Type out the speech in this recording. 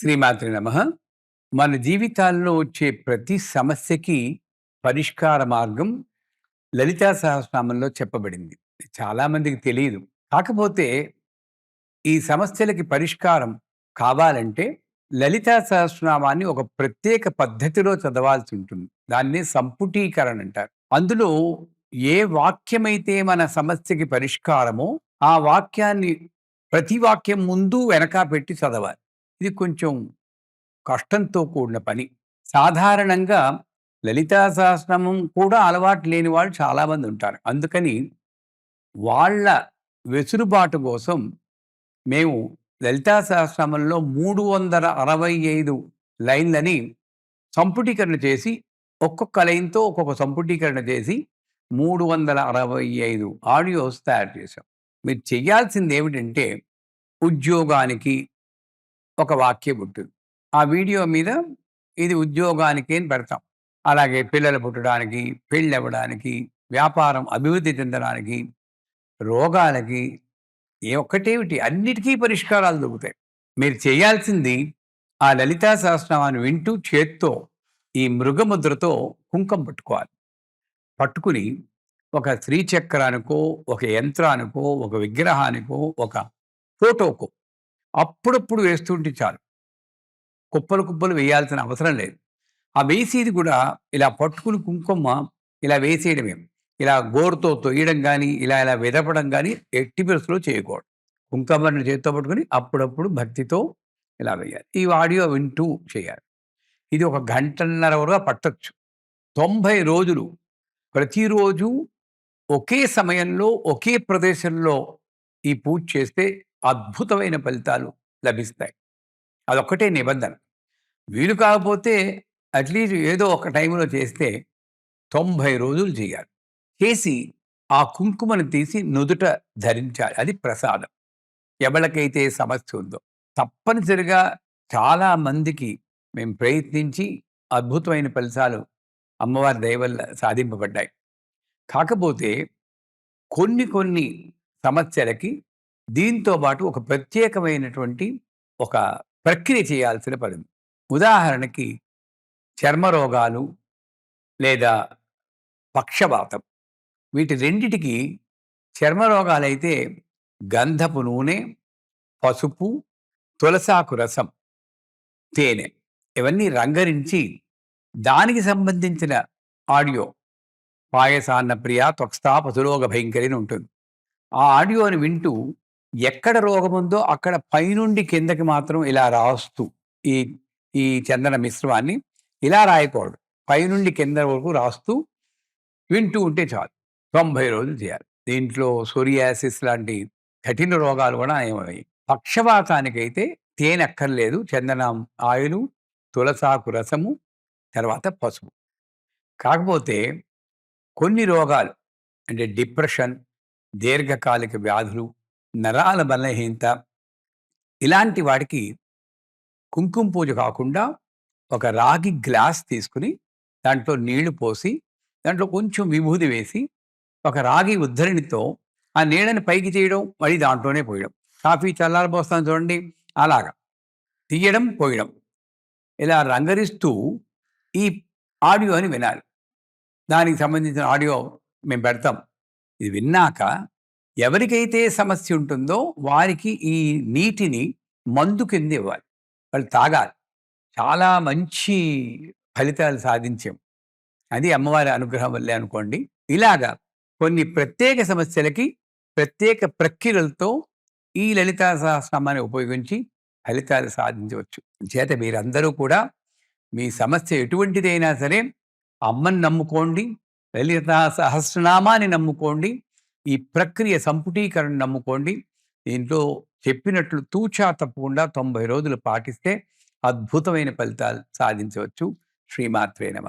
శ్రీమాతృ నమ. మన జీవితాల్లో వచ్చే ప్రతి సమస్యకి పరిష్కార మార్గం లలితా సహస్రనామంలో చెప్పబడింది. చాలామందికి తెలియదు. కాకపోతే ఈ సమస్యలకి పరిష్కారం కావాలంటే లలితా సహస్రనామాన్ని ఒక ప్రత్యేక పద్ధతిలో చదవాల్సి ఉంటుంది. దాన్ని సంపుటీకరణ అంటారు. అందులో ఏ వాక్యమైతే మన సమస్యకి పరిష్కారమో ఆ వాక్యాన్ని ప్రతి వాక్యం ముందు వెనక పెట్టి చదవాలి. ఇది కొంచెం కష్టంతో కూడిన పని. సాధారణంగా లలితా సహస్రనామం కూడా అలవాటు లేని వాళ్ళు చాలామంది ఉంటారు. అందుకని వాళ్ళ వెసులుబాటు కోసం మేము లలితా సహస్రనామంలో మూడు వందల అరవై ఐదు లైన్లని సంపుటీకరణ చేసి ఒక్కొక్క లైన్తో ఒక్కొక్క సంపుటీకరణ చేసి మూడు వందల అరవై ఐదు ఆడియోస్ తయారు చేశాం. మీరు చేయాల్సింది ఏమిటంటే ఉద్యోగానికి ఒక వాక్యం ఉంటుంది. ఆ వీడియో మీద ఇది ఉద్యోగానికి అని పెడతాం. అలాగే పిల్లలు పుట్టడానికి పెళ్ళి అవ్వడానికి వ్యాపారం అభివృద్ధి చెందడానికి రోగాలకి ఏ ఒక్కటేమిటి? అన్నిటికీ పరిష్కారాలు దొరుకుతాయి. మీరు చేయాల్సింది ఆ లలితా సహస్రనామాన్ని వింటూ చేత్తో ఈ మృగముద్రతో కుంకం పట్టుకోవాలి. పట్టుకుని ఒక శ్రీచక్రానికో ఒక యంత్రానికో ఒక విగ్రహానికో ఒక ఫోటోకో అప్పుడప్పుడు వేస్తుంటే చాలు. కుప్పలు కుప్పలు వేయాల్సిన అవసరం లేదు. ఆ వేసేది కూడా ఇలా పట్టుకుని కుంకుమ ఇలా వేసేయడమే. ఇలా గోరుతో తొయ్యడం కానీ ఇలా ఇలా విదపడం కానీ ఎట్టి పరిస్థితుల్లో చేయకూడదు. కుంకుమని చేతితో పట్టుకుని అప్పుడప్పుడు భక్తితో ఇలా వేయాలి. ఈ ఆడియో వింటూ చేయాలి. ఇది ఒక గంటన్నర వరకు పట్టచ్చు. తొంభై రోజులు ప్రతిరోజు ఒకే సమయంలో ఒకే ప్రదేశంలో ఈ పూజ చేస్తే అద్భుతమైన ఫలితాలు లభిస్తాయి. అదొక్కటే నిబంధన. వీలు కాకపోతే అట్లీస్ట్ ఏదో ఒక టైంలో చేస్తే తొంభై రోజులు చేయాలి. చేసి ఆ కుంకుమను తీసి నుదుట ధరించాలి. అది ప్రసాదం. ఎవరికైతే సమస్య ఉందో. తప్పనిసరిగా చాలా మందికి మేము ప్రయత్నించి అద్భుతమైన ఫలితాలు అమ్మవారి దయవల్ల సాధింపబడ్డాయి. కాకపోతే కొన్ని కొన్ని సమస్యలకి దీంతో పాటు ఒక ప్రత్యేకమైనటువంటి ఒక ప్రక్రియ చేయాల్సిన పడింది ఉదాహరణకి చర్మ రోగాలు లేదా పక్షపాతం. వీటి రెండిటికి చర్మ రోగాలైతే గంధపు నూనె పసుపు తులసాకు రసం తేనె ఇవన్నీ రంగరించి దానికి సంబంధించిన ఆడియో పాయసాన్న ప్రియ త్వక్స్థా పశురోగ భయంకరిని ఉంటుంది. ఆ ఆడియోని వింటూ ఎక్కడ రోగం ఉందో అక్కడ పైనుండి కిందకి మాత్రం ఇలా రాస్తూ ఈ ఈ చందన మిశ్రమాన్ని ఇలా రాయకూడదు. పైనుండి కింద వరకు రాస్తూ వింటూ ఉంటే చాలు. తొంభై రోజులు చేయాలి. దీంట్లో సోరియాసిస్ లాంటి కఠిన రోగాలు కూడా ఏమయ్యాయి పక్షవాతానికైతే తేనె అక్కర్లేదు చందనం ఆయులు తులసాకు రసము తర్వాత పసుపు. కాకపోతే కొన్ని రోగాలు అంటే డిప్రెషన్ దీర్ఘకాలిక వ్యాధులు నరాల బలహీనత ఇలాంటి వాటికి కుంకుమ పూజ కాకుండా ఒక రాగి గ్లాస్ తీసుకుని దాంట్లో నీళ్ళు పోసి దాంట్లో కొంచెం విభూది వేసి ఒక రాగి ఉద్ధరణితో ఆ నీళ్ళని పైకి చేయడం మళ్ళీ దాంట్లోనే పోయడం. కాఫీ చల్లారి పోస్తాను చూడండి. అలాగా. తీయడం పోయడం. ఇలా రంగరిస్తూ ఈ ఆడియోని వినాలి. దానికి సంబంధించిన ఆడియో మేము పెడతాం. ఇది విన్నాక ఎవరికైతే సమస్య ఉంటుందో వారికి ఈ నీటిని మందు కింద ఇవ్వాలి. వాళ్ళు తాగాలి. చాలా మంచి ఫలితాలు సాధించాం. అది అమ్మవారి అనుగ్రహం వల్లే అనుకోండి. ఇలాగా కొన్ని ప్రత్యేక సమస్యలకి ప్రత్యేక ప్రక్రియలతో ఈ లలితా సహస్రనామాన్ని ఉపయోగించి ఫలితాలు సాధించవచ్చు. చేత మీరందరూ కూడా మీ సమస్య ఎటువంటిదైనా సరే అమ్మని నమ్ముకోండి. లలిత సహస్రనామాన్ని నమ్ముకోండి. ఈ ప్రక్రియ సంపుటీకరణ నమ్ముకోండి. దీంట్లో చెప్పినట్లు తూచా తప్పకుండా తొంభై రోజులు పాటిస్తే అద్భుతమైన ఫలితాలు సాధించవచ్చు. శ్రీమాత్రే నమ.